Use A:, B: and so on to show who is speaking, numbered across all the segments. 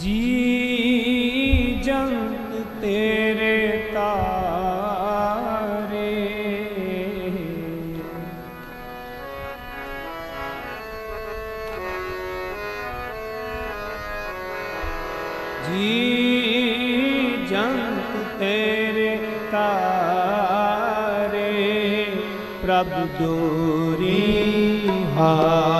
A: ਜੀ ਜੰਤ ਤੇਰੇ ਤਾਰੇ। ਜੀ ਜੰਤ ਤੇਰੇ ਤਾਰੇ ਪ੍ਰਭ ਦੋਰੀ ਹਾ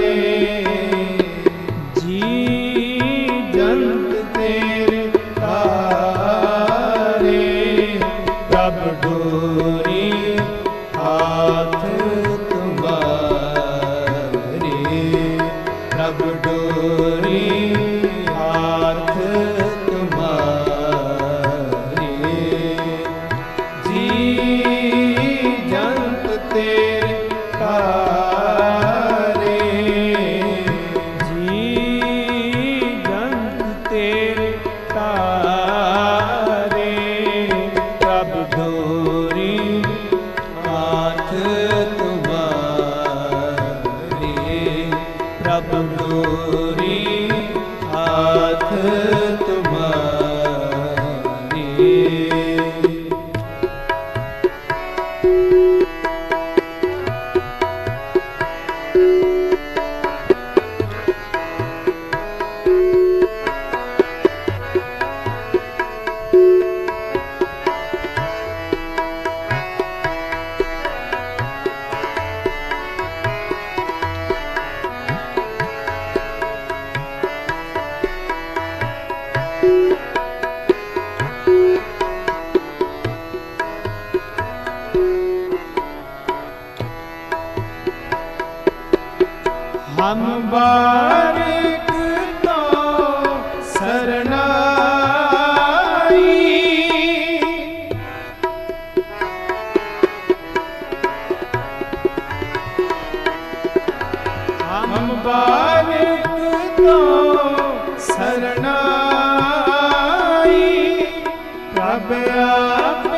A: Hare ਸਤਿਗੁਰੂ। ਹਮ ਬਾਰਿਕ ਤੋ ਸਰਨਾਈ। ਆਪ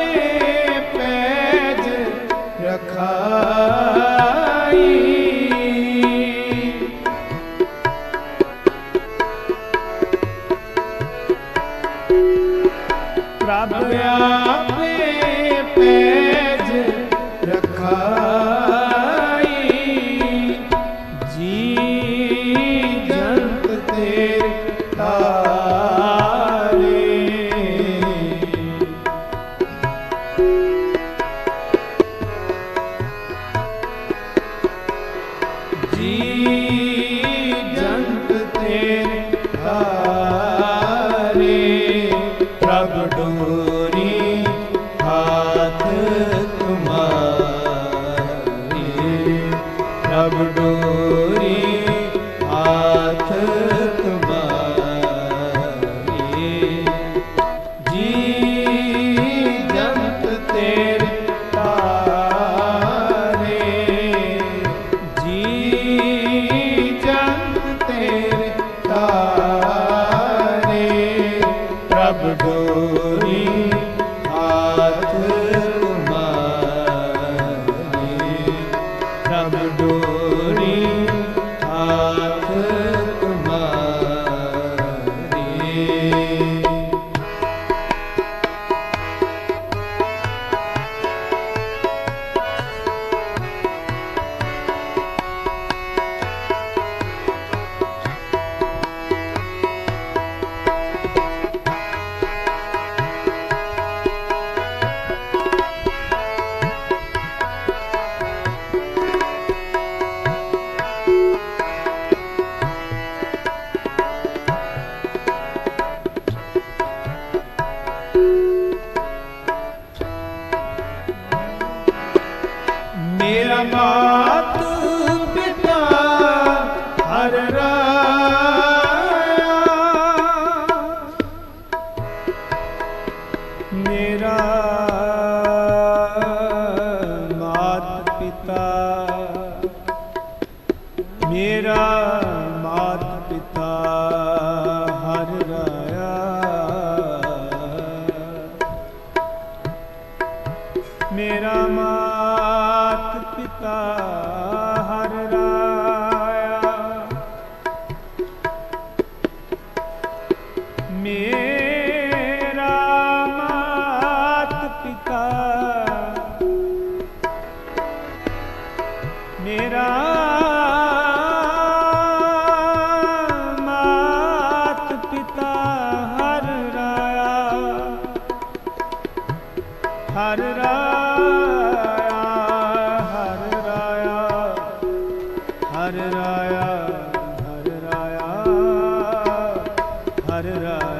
A: Amen. ਮੇਰਾ ਮਾਤ ਪਿਤਾ ਹਰ ਰਾਇਆ। ਮੇਰਾ ਮਾਤ ਪਿਤਾ ਮੇਰਾ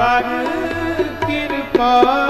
A: ਕਰ ਕਿਰਪਾ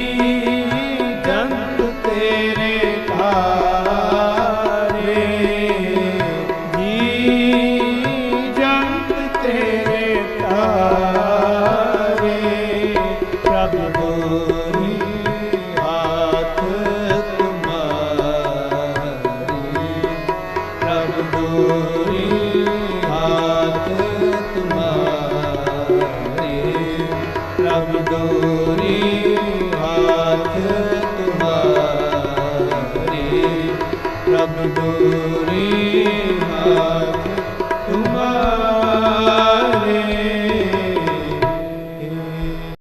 A: ਪ੍ਰਭ